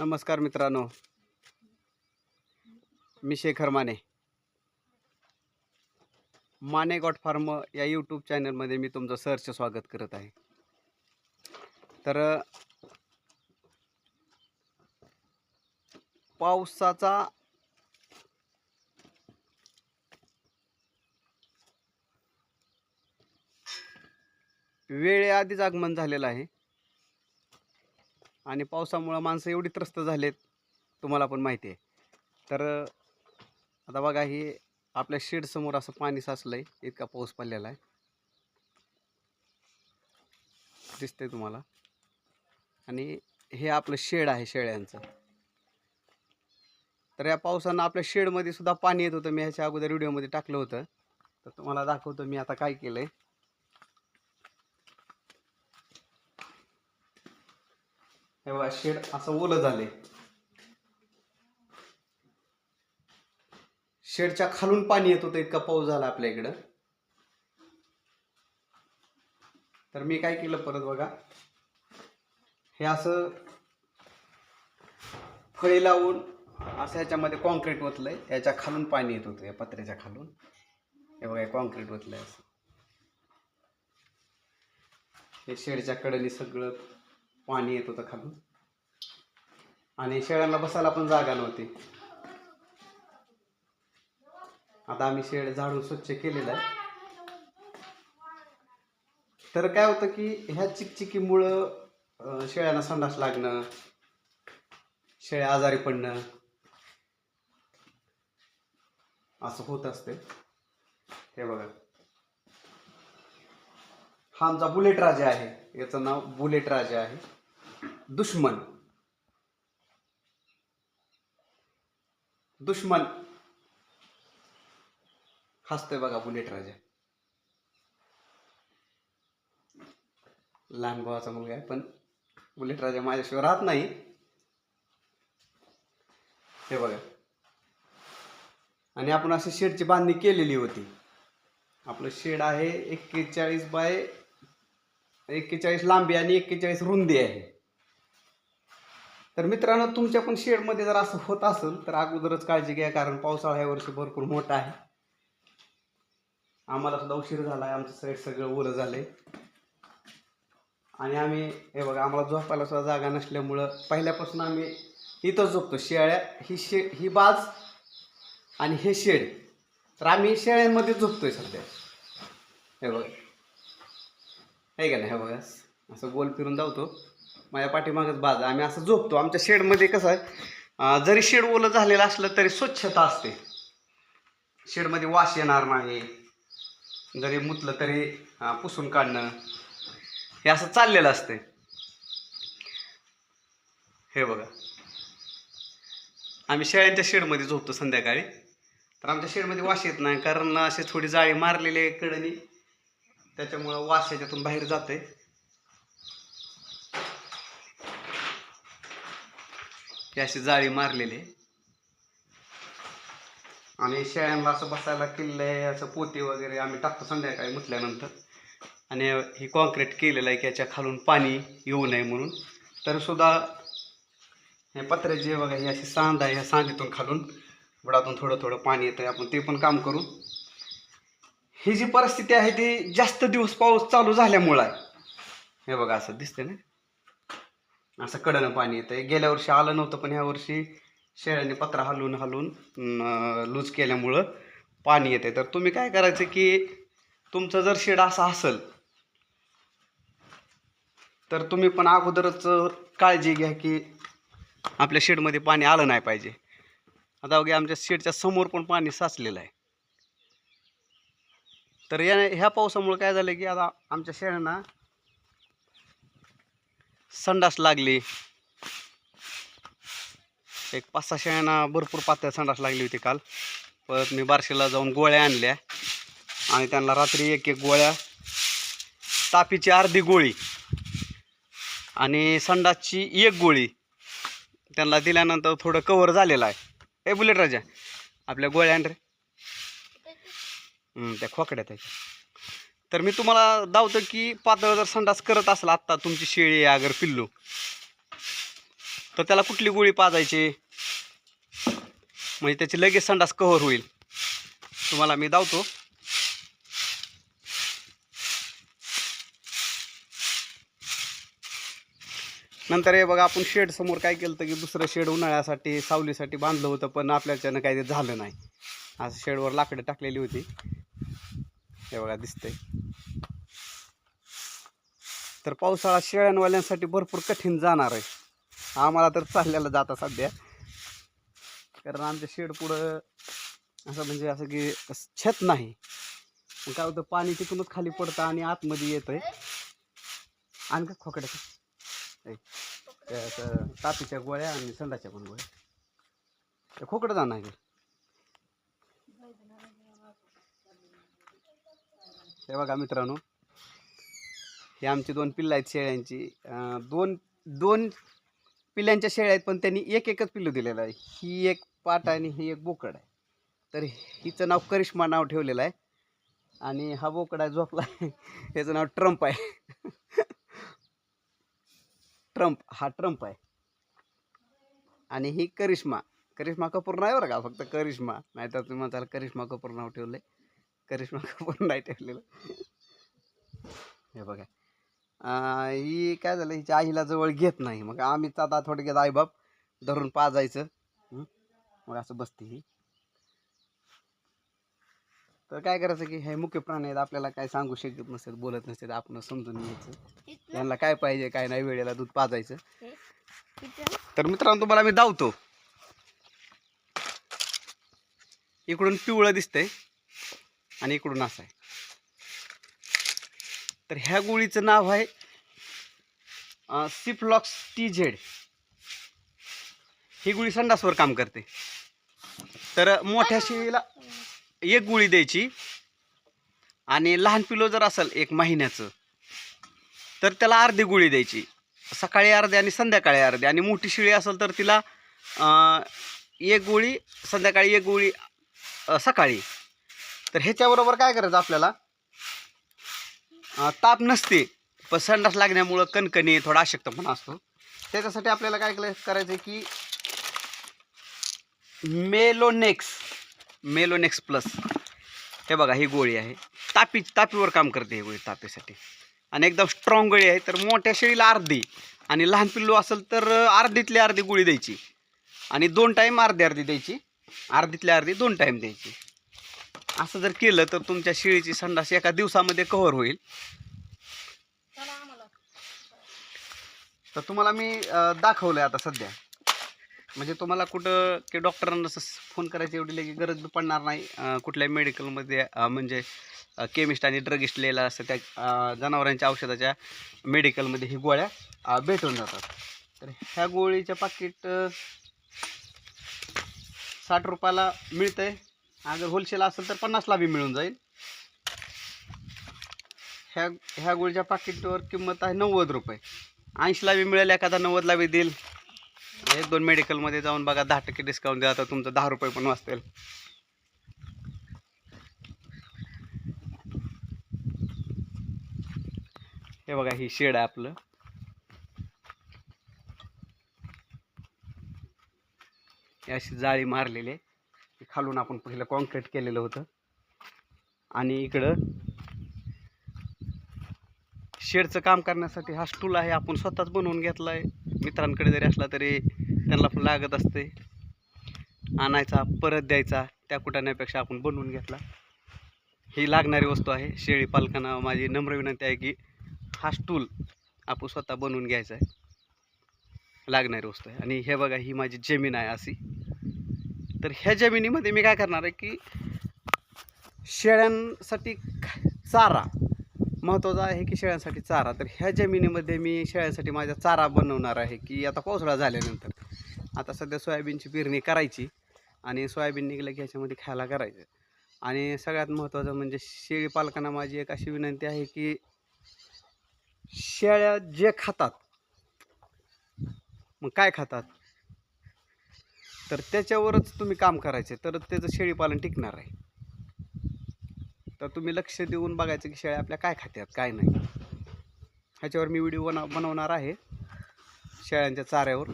नमस्कार मित्रांनो. मी शेखर माने. माने गॉट फार्म या यूट्यूब चॅनलमध्ये मी तुमचं सहर्ष स्वागत करत आहे. तर पावसाचा वेळेआधीच आगमन झालेलं आहे. आणि पावसामुळं माणसं एवढी त्रस्त झालेत तुम्हाला पण माहिती आहे. तर आता बघा हे आपल्या शेडसमोर असं पाणी साचलं आहे इतका पाऊस पडलेला आहे. दिसतंय तुम्हाला. आणि हे आपलं शेड आहे शेळ्यांचं. तर या पावसानं आपल्या शेडमध्ये सुद्धा पाणी येत होतं. मी ह्याच्या अगोदर व्हिडिओमध्ये टाकलं होतं. तर तुम्हाला दाखवतो मी आता काय केलं आहे हे बघा शेड असं ओलं झालंय. शेडच्या खालून पाणी येत होतं इतका पाऊस झाला आपल्या इकडं. तर मी काय केलं परत बघा. हे असं फळे लावून असं ह्याच्यामध्ये कॉन्क्रीट ओतलंय. याच्या खालून पाणी येत होतं या पत्र्याच्या खालून. हे बघा कॉन्क्रीट ओतलंय असं. हे शेडच्या कडेने सगळं पाणी येत होतं खालून. आणि शेळ्यांना बसायला पण जागा नव्हती. आता आम्ही शेड झाडून स्वच्छ केलेलं आहे. तर काय होतं की ह्या चिकचिकीमुळं शेळ्यांना संडास लागणं शेळ्या आजारी पडणं असं होत असते. हे बघा. हा आमचा बुलेट राजा आहे. याचं नाव बुलेट राजा आहे. दुश्मन। दुश्मन। हसतोय बघा बुलेट राजा। लहान भावाचा मुलगा आहे पण बुलेट राजा माझ्याशिवाय राहत नाही. हे बघा. आणि आपण अशी शेडची बांधणी केलेली होती. आपलं शेड आहे एक्केचाळीस बाय एक्केचाळीस लांबी आणि एक्केचाळीस रुंदी आहे. तर मित्रांनो तुमच्या पण शेडमध्ये जर असं होत असेल तर अगोदरच काळजी घ्या कारण पावसाळा या वर्षी भरपूर मोठा आहे. आम्हाला सुद्धा उशीर झाला आहे आमचं साईड सगळं ओलं झालंय. आणि आम्ही हे बघा आम्हाला झोपायला सुद्धा जागा नसल्यामुळं पहिल्यापासून आम्ही इथंच झोपतो. शेळ्या ही शे ही बाज आणि हे शेड. तर आम्ही शेळ्यांमध्ये झोपतोय सध्या. हे बघा. आहे का नाही हे बघा असं गोल फिरून धावतो. माझ्या पाठीमागच बाज. आम्ही असं झोपतो. आमच्या शेडमध्ये कसं आहे जरी शेड ओलं झालेलं असलं तरी स्वच्छता असते. शेडमध्ये वास येणार नाही. जरी मुतलं तरी पुसून काढणं हे असं चाललेलं असते. हे बघा. आम्ही शेळ्यांच्या शेडमध्ये झोपतो संध्याकाळी. तर आमच्या शेडमध्ये वास येत नाही. कारण असे थोडी जाळी मारलेली आहे कडनी त्याच्यामुळं वास याच्यातून बाहेर जाते हे अशी जाळी मारलेली आहे. आणि शेळ्यांना असं बसायला किल्ले आहे असं पोते वगैरे आम्ही टाकतो संध्याकाळी म्हटल्यानंतर. आणि हे कॉन्क्रीट केलेलं आहे की याच्या खालून पाणी येऊ नये म्हणून. तर सुद्धा हे पत्र्याची बघा ही अशी सांद आहे ह्या सांदीतून खालून बुडातून थोडं थोडं पाणी येतं आहे आपण ते पण काम करू. ही जी परिस्थिती आहे ती जास्त दिवस पाऊस चालू झाल्यामुळं आहे. हे बघा असं दिसतं ना? असं कडनं पाणी येतं गेल्या वर्षी आलं नव्हतं पण ह्या वर्षी शेळ्यांनी पत्रा हलवून हलवून लूज केल्यामुळं पाणी येते तर तुम्ही काय करायचं की तुमचं जर शेड असं असेल तर तुम्ही पण अगोदरच काळजी घ्या की आपल्या शेडमध्ये पाणी आलं नाही पाहिजे. आता बघा आमच्या शेडच्या समोर पण पाणी साचलेलं आहे. तर या ह्या पावसामुळे काय झालं की आता आमच्या शेळ्यांना संडास लागली. एक पाच सहा शेळ्यांना भरपूर पातळ संडास लागली होती काल. परत मी बारशेला जाऊन गोळ्या आणल्या. आणि त्यांना रात्री एक एक गोळ्या तापीची अर्धी गोळी आणि संडासची एक गोळी त्यांना दिल्यानंतर थोडं कवर झालेलं आहे. ए बुलेट राजा आपल्या गोळ्या आण रे. त्या खोकड्यात आहे तर मी तुम्हाला दावतो की पातळ जर संडास करत असला आत्ता तुमची शेळी अगर पिल्लू तर त्याला कुठली गोळी पाजायची? म्हणजे त्याची लगेच संडास कव्हर होईल. तुम्हाला मी दावतो. नंतर हे बघा आपण शेड समोर काय केलं की दुसरं शेड उन्हाळ्यासाठी सावलीसाठी बांधलं होतं पण आपल्याच्यानं काही ते झालं नाही. आज शेडवर लाकडं टाकलेली होती. हे बघा दिसतंय. तर पावसाळा शेळ्यांवाल्यांसाठी भरपूर कठीण जाणार आहे. आम्हाला तर चालल्याला जाता सध्या. कारण आमच्या शेड पुढं असं म्हणजे असं की छत नाही. मग काय होतं पाणी तिथूनच खाली पडतं आणि आतमध्ये येतंय. आणि का खोकड्याचं? तापीच्या गोळ्या आणि संडाच्या पण गोळ्या. खोकडं जाणार हे बघा मित्रांनो. हे आमची दोन पिल्लं आहेत शेळ्यांची. दोन दोन पिल्ल्यांच्या शेळ्या आहेत पण त्यांनी एक एकच पिल्लू दिलेलं आहे. ही एक पाट आणि ही एक बोकड आहे. तर हिचं नाव करिश्मा नाव ठेवलेलं आहे. आणि हा बोकड आहे झोपला याचं ह्याचं नाव ट्रम्प आहे. ट्रम्प हा ट्रम्प आहे. आणि ही करिश्मा. करिश्मा कपूर नाही बरं का? फक्त करिश्मा. नाही तर तुम्ही म्हणताल करिश्मा कपूर नाव ठेवलं आहे करिश्मा कपूर नाही ठेवलेलं. हे बघा. अं, ही काय झालं? हिच्या आईला जवळ घेत नाही. मग आम्हीच आता थोडक्यात आईबाप धरून पाजायचं? मग असं बसते ही. तर काय करायचं की हे मुख्य प्राणी आहेत आपल्याला काय सांगू शकत नसतात बोलत नसतात आपण समजून घ्यायचं. त्यांना काय पाहिजे काय नाही वेळेला दूध पाजायचं. तर मित्रांनो तुम्हाला मी धावतो इकडून पिवळं दिसतंय. आणि इकडून असं आहे. तर ह्या गोळीचं नाव आहे सिफ्लॉक्स टी झेड. ही गोळी संडासवर काम करते. तर मोठ्या शेळीला एक गोळी द्यायची आणि लहान पिलो जर असेल एक महिन्याचं तर त्याला अर्धी गोळी द्यायची. सकाळी अर्धी आणि संध्याकाळी अर्धी. आणि मोठी शिळी असेल तर तिला एक गोळी संध्याकाळी एक गोळी सकाळी. तर ह्याच्याबरोबर काय करायचं आपल्याला? ताप नसते पण संडास लागण्यामुळं कणकणी थोडा अशक्तपणा असतो. त्याच्यासाठी आपल्याला काय केलं- करायचं आहे की मेलोनेक्स मेलोनेक्स प्लस. हे बघा ही गोळी आहे. तापी तापीवर काम करते ही गोळी तापीसाठी आणि एकदम स्ट्रॉंग गोळी आहे तर मोठ्या शेळीला अर्धी. आणि लहान पिल्लू असेल तर अर्धीतली अर्धी गोळी द्यायची. आणि दोन टाईम अर्धी अर्धी द्यायची. अर्धीतल्या अर्धी दोन टाईम द्यायची. असं जर केलं तर तुमच्या शेळीची संडास एका दिवसामध्ये कव्हर होईल. तर तुम्हाला मी अं, दाखवलंय आता सध्या. म्हणजे तुम्हाला कुठं की डॉक्टरांना फोन करायची एवढी लगे गरज पडणार नाही. कुठल्या मेडिकलमध्ये म्हणजे केमिस्ट आणि ड्रगिस्ट लिहिला असतं त्या जनावरांच्या औषधाच्या मेडिकलमध्ये ही गोळ्या भेटून जातात. तर ह्या गोळीच्या पाकिट साठ रुपयाला मिळतंय अगर होलसेल असेल तर पन्नासला बी मिळून जाईल. ह्या ह्या गुळच्या पाकिटवर किंमत आहे नव्वद रुपये. ऐंशीला बी मिळेल एखादा नव्वदला बी देईल. एक दोन मेडिकलमध्ये जाऊन बघा दहा टक्के डिस्काउंट द्या तर तुमचं दहा रुपये पण वाचतील. हे बघा ही शेड आहे आपलं. अशी जाळी मारलेली आहे. ही खालून आपण पहिलं कॉन्क्रीट केलेलं होतं. आणि इकडं शेडचं काम करण्यासाठी हा स्टूल आहे आपण स्वतःच बनवून घेतला आहे मित्रांकडे जरी असला तरी त्यांना पण लागत असते. आणायचा परत द्यायचा त्या कुटाण्यापेक्षा आपण बनवून घेतला. ही लागणारी वस्तू आहे शेळी पालकांना माझी नम्र विनंती आहे की हा स्टूल आपण स्वतः बनवून घ्यायचा आहे. लागणारी वस्तू आहे. आणि हे बघा ही माझी जमीन आहे अशी. तर ह्या जमिनीमध्ये मी काय करणार आहे की शेळ्यांसाठी ख- चारा महत्त्वाचा आहे की शेळ्यांसाठी चारा. तर ह्या जमिनीमध्ये मी शेळ्यांसाठी माझा चारा बनवणार आहे की आता पावसाळा झाल्यानंतर. आता सध्या सोयाबीनची पेरणी करायची आणि सोयाबीन निघलं की ह्याच्यामध्ये खायला करायचं. आणि सगळ्यात महत्त्वाचं म्हणजे शेळी पालकांना माझी एक अशी विनंती आहे की शेळ्या जे खातात मग काय खातात? तर त्याच्यावरच तुम्ही काम करायचे तर त्याचं शेळीपालन टिकणार आहे. तर तुम्ही लक्ष देऊन बघायचं की शेळ्या आपल्या काय खात्यात काय नाही. ह्याच्यावर मी व्हिडिओ बना बनवणार आहे शेळ्यांच्या चाऱ्यावर.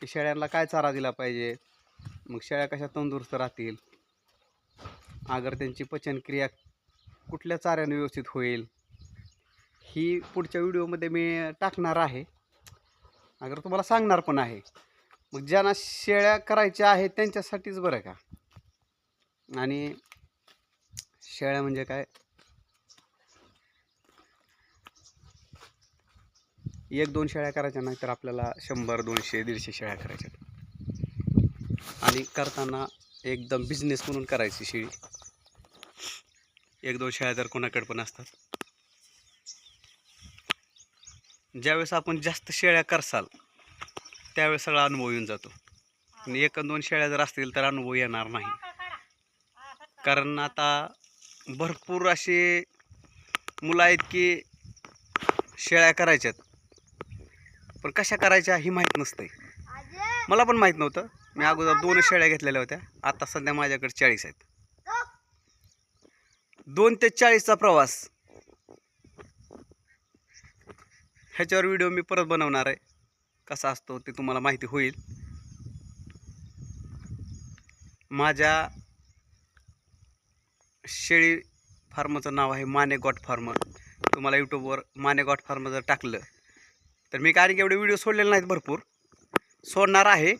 की शेळ्यांना काय चारा दिला पाहिजे मग शेळ्या कशा तंदुरुस्त राहतील अगर त्यांची पचनक्रिया कुठल्या चाऱ्याने व्यवस्थित होईल ही पुढच्या व्हिडिओमध्ये मी टाकणार आहे. अगर तुम्हाला सांगणार पण आहे मग ज्यांना शेळ्या करायच्या आहेत त्यांच्यासाठीच बरं का? आणि शेळ्या म्हणजे काय? एक दोन शेळ्या करायच्या नाही तर आपल्याला शंभर दोनशे दीडशे शेळ्या करायच्या आणि करताना एकदम बिझनेस म्हणून करायची शेळी. एक दोन शेळ्या जर कोणाकडे पण असतात. ज्यावेळेस आपण जास्त शेळ्या करसाल त्यावेळेस सगळा अनुभव येऊन जातो. आणि एक दोन शेळ्या जर असतील तर अनुभव येणार नाही. कारण आता भरपूर असे मुलं आहेत की शेळ्या करायच्यात. पण कशा करायच्या ही माहीत नसते मला पण माहीत नव्हतं. मी अगोदर दोन शेळ्या घेतलेल्या होत्या. आता सध्या माझ्याकडे चाळीस आहेत. दोन ते चाळीसचा प्रवास. ह्याच्यावर व्हिडिओ मी परत बनवणार आहे. कसा असतो ते तुम्हाला माहिती होईल. माझ्या शेळी फार्मचं नाव आहे माने गॉट फार्म तुम्हाला यूट्यूबवर माने गॉट फार्म जर टाकलं तर मी कारण की एवढे व्हिडिओ सोडलेले नाहीत भरपूर. सोडणार आहे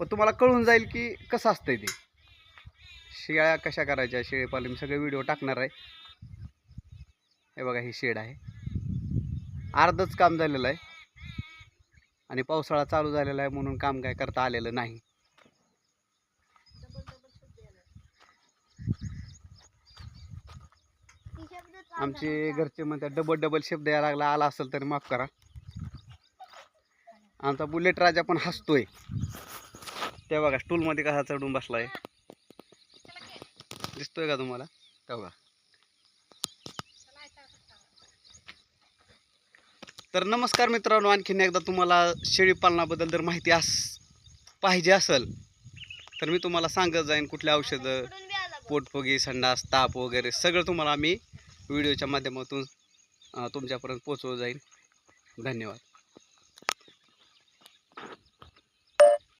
पण तुम्हाला कळून जाईल की कसं असतंय ते. शेळ्या कशा करायच्या शेळीपालन मी सगळे व्हिडिओ टाकणार आहे. हे बघा ही शेड आहे. अर्धच काम झालेलं आहे. आणि पावसाळा चालू झालेला आहे म्हणून काम काय करता आलेलं नाही. आमचे घरचे म्हणतात डबल डबल शब्द यायला लागला आला असेल तरी माफ करा. आमचा बुलेट राजा पण हसतोय. ते बघा स्टूलमध्ये कसा चढून बसलाय. दिसतोय का तुम्हाला? तेव्हा. तर नमस्कार मित्रांनो आणखीन एकदा तुम्हाला शेळीपालनाबद्दल जर माहिती अस पाहिजे असेल तर मी तुम्हाला सांगत जाईन कुठल्या औषधं पोटफुगी संडास ताप वगैरे सगळं तुम्हाला आम्ही व्हिडिओच्या माध्यमातून तुमच्यापर्यंत पोचवत जाईन. धन्यवाद.